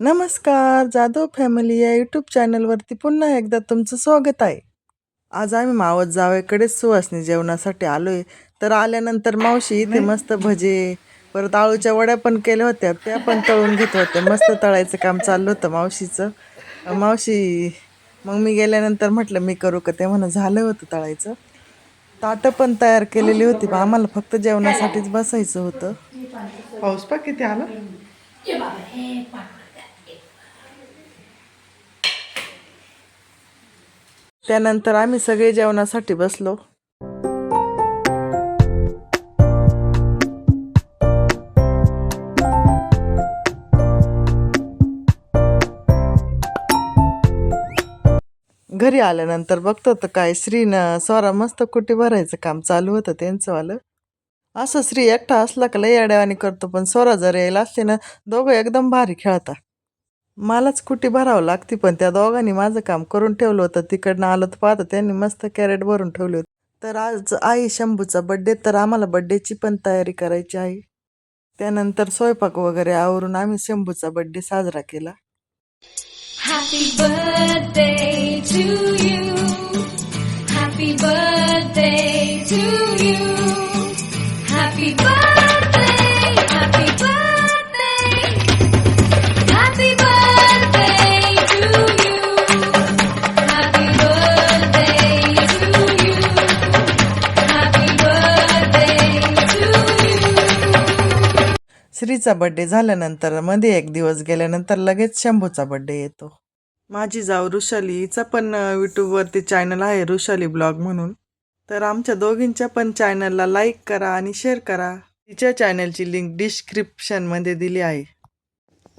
नमस्कार जाधव फॅमिली या यूट्यूब चॅनलवरती पुन्हा एकदा तुमचं स्वागत आहे. आज आम्ही मावत जावेकडेच सुवासनी जेवणासाठी आलो आहे तर आल्यानंतर मावशी इथे मस्त भजे परत आळूच्या वड्या पण केल्या होत्या त्या पण तळून घेत होत्या. मस्त तळायचं काम चाललं होतं मावशीचं. मावशी मग मी गेल्यानंतर म्हटलं मी करू का? ते म्हणा झालं होतं तळायचं. ताटं पण तयार केलेली होती पण आम्हाला फक्त जेवणासाठीच बसायचं होतं. पाऊस पा किती आला? त्यानंतर आम्ही सगळे जेवणासाठी बसलो. घरी आल्यानंतर बघतो तर काय श्रीनं स्वरा मस्त कुटी भरायचं काम चालू होतं त्यांचंवालं असं श्री एकटा असला का लय अड्यावानी करतो पण स्वरा जर यायला असते ना दोघं एकदम भारी खेळता मलाच कुटी भरावं लागते पण त्या दोघांनी माझं काम करून ठेवलं होतं. तिकडनं आलं तर पाहतं त्यांनी मस्त कॅरेट भरून ठेवले होते. तर आज आई शंभूचा बड्डे तर आम्हाला बड्डेची पण तयारी करायची आहे. त्यानंतर स्वयंपाक वगैरे आवरून आम्ही शंभूचा बड्डे साजरा केला. Happy birthday to you. Happy birthday to you. Happy birthday, श्रीचा बड्डे झाल्यानंतरमध्ये एक दिवस गेल्यानंतर लगेच शंभूचा बड्डे येतो. माझी जाव ऋषाली हिचा पण यूट्यूबवरती चॅनल आहे ऋषाली ब्लॉग म्हणून. तर आमच्या दोघींच्या पण चॅनलला लाईक करा आणि शेअर करा. तिच्या चॅनलची लिंक डिस्क्रिप्शनमध्ये दिली आहे.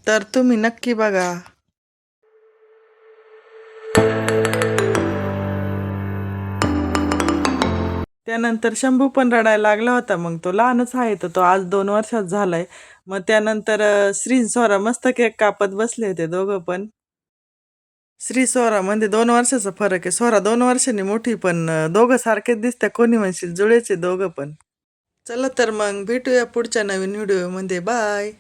तर तुम्ही नक्की बघा. त्यानंतर शंभू पण रडायला लागला होता मग तो लहानच आहे तर तो आज दोन वर्षात झालाय. मग त्यानंतर श्री स्वरा मस्त केक कापत बसले होते दोघं पण. श्री स्वरा म्हणजे दोन वर्षाचा फरक आहे. स्वरा दोन वर्षांनी मोठी पण दोघं सारखेच दिसत्या कोणी म्हणशील जुळेचे दोघं पण. चला तर मग भेटूया पुढच्या नवीन व्हिडिओमध्ये. बाय.